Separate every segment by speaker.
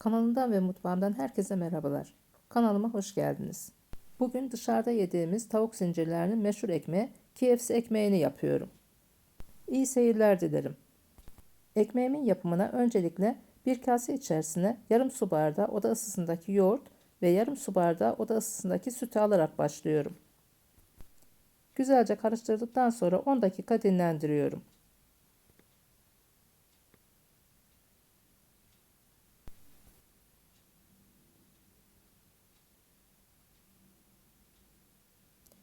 Speaker 1: Kanalımdan ve mutfağımdan herkese merhabalar. Kanalıma hoş geldiniz. Bugün dışarıda yediğimiz tavuk zincirlerinin meşhur ekmeği KFC ekmeğini yapıyorum. İyi seyirler dilerim. Ekmeğimin yapımına öncelikle bir kase içerisine yarım su bardağı oda ısısındaki yoğurt ve yarım su bardağı oda ısısındaki sütü alarak başlıyorum. Güzelce karıştırdıktan sonra 10 dakika dinlendiriyorum.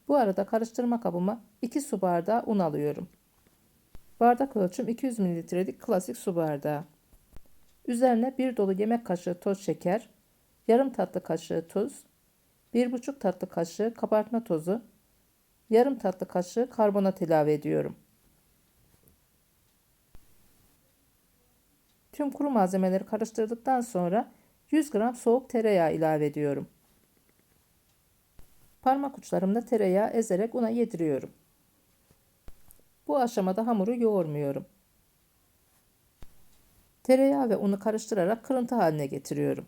Speaker 1: Bu arada karıştırma kabıma 2 su bardağı un alıyorum. Bardak ölçüm 200 mililitrelik klasik su bardağı. Üzerine bir dolu yemek kaşığı toz şeker, yarım tatlı kaşığı tuz, 1,5 tatlı kaşığı kabartma tozu, yarım tatlı kaşığı karbonat ilave ediyorum. Tüm kuru malzemeleri karıştırdıktan sonra 100 gram soğuk tereyağı ilave ediyorum. Parmak uçlarımda tereyağı ezerek una yediriyorum. Bu aşamada hamuru yoğurmuyorum. Tereyağı ve unu karıştırarak kırıntı haline getiriyorum.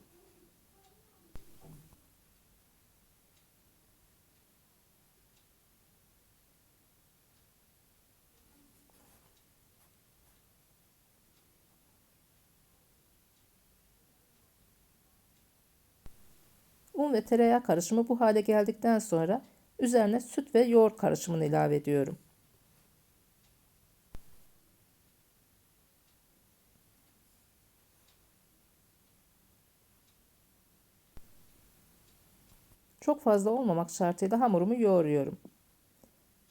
Speaker 1: Un ve tereyağı karışımı bu hale geldikten sonra üzerine süt ve yoğurt karışımını ilave ediyorum. Çok fazla olmamak şartıyla hamurumu yoğuruyorum.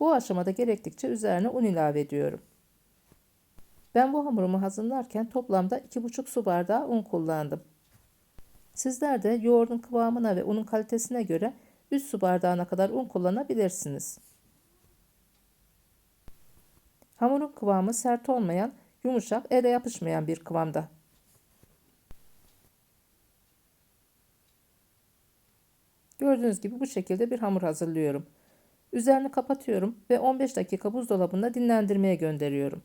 Speaker 1: Bu aşamada gerektikçe üzerine un ilave ediyorum. Ben bu hamurumu hazırlarken toplamda 2,5 su bardağı un kullandım. Sizler de yoğurdun kıvamına ve unun kalitesine göre 3 su bardağına kadar un kullanabilirsiniz. Hamurun kıvamı sert olmayan, yumuşak, ele yapışmayan bir kıvamda. Gördüğünüz gibi bu şekilde bir hamur hazırlıyorum. Üzerini kapatıyorum ve 15 dakika buzdolabında dinlendirmeye gönderiyorum.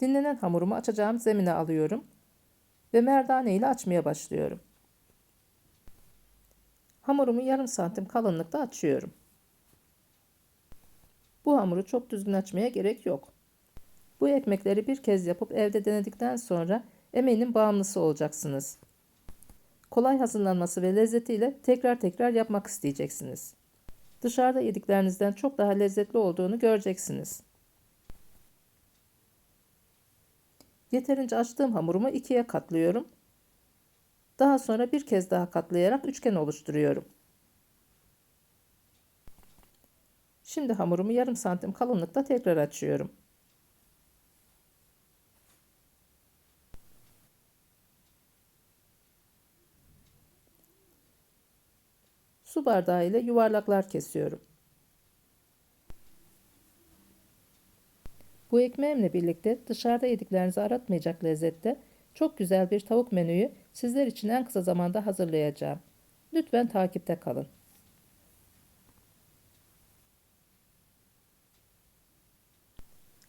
Speaker 1: Dinlenen hamurumu açacağım zemine alıyorum ve merdane ile açmaya başlıyorum. Hamurumu yarım santim kalınlıkta açıyorum. Bu hamuru çok düzgün açmaya gerek yok. Bu ekmekleri bir kez yapıp evde denedikten sonra emeğinin bağımlısı olacaksınız. Kolay hazırlanması ve lezzetiyle tekrar tekrar yapmak isteyeceksiniz. Dışarıda yediklerinizden çok daha lezzetli olduğunu göreceksiniz. Yeterince açtığım hamurumu ikiye katlıyorum. Daha sonra bir kez daha katlayarak üçgen oluşturuyorum. Şimdi hamurumu yarım santim kalınlıkta tekrar açıyorum. Su bardağı ile yuvarlaklar kesiyorum. Bu ekmeğimle birlikte dışarıda yediklerinizi aratmayacak lezzette çok güzel bir tavuk menüyü sizler için en kısa zamanda hazırlayacağım. Lütfen takipte kalın.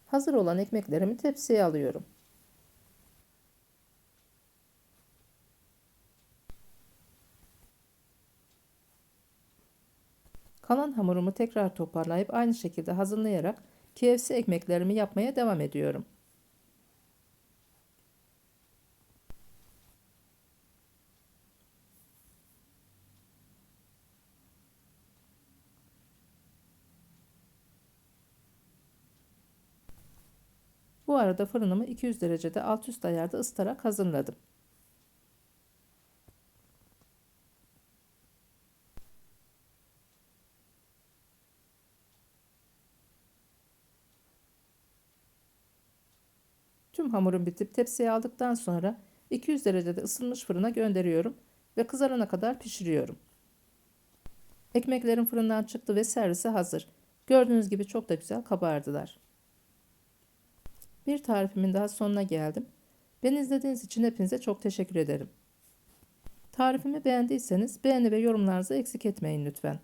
Speaker 1: Hazır olan ekmeklerimi tepsiye alıyorum. Kalan hamurumu tekrar toparlayıp aynı şekilde hazırlayarak KFC ekmeklerimi yapmaya devam ediyorum. Bu arada fırınımı 200 derecede alt üst ayarda ısıtarak hazırladım. Tüm hamurum bitip tepsiye aldıktan sonra 200 derecede ısınmış fırına gönderiyorum ve kızarana kadar pişiriyorum. Ekmeklerim fırından çıktı ve servise hazır. Gördüğünüz gibi çok da güzel kabardılar. Bir tarifimin daha sonuna geldim. Beni izlediğiniz için hepinize çok teşekkür ederim. Tarifimi beğendiyseniz beğeni ve yorumlarınızı eksik etmeyin lütfen.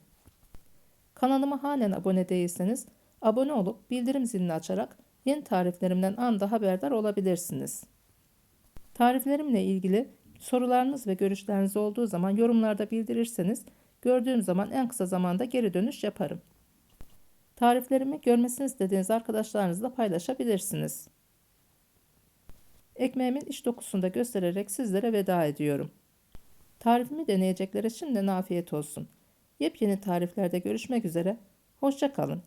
Speaker 1: Kanalıma halen abone değilseniz abone olup bildirim zilini açarak yeni tariflerimden anda haberdar olabilirsiniz. Tariflerimle ilgili sorularınız ve görüşleriniz olduğu zaman yorumlarda bildirirseniz gördüğüm zaman en kısa zamanda geri dönüş yaparım. Tariflerimi görmesini istediğiniz arkadaşlarınızla paylaşabilirsiniz. Ekmeğimin iç dokusunu da göstererek sizlere veda ediyorum. Tarifimi deneyeceklere şimdiden afiyet olsun. Yepyeni tariflerde görüşmek üzere. Hoşça kalın.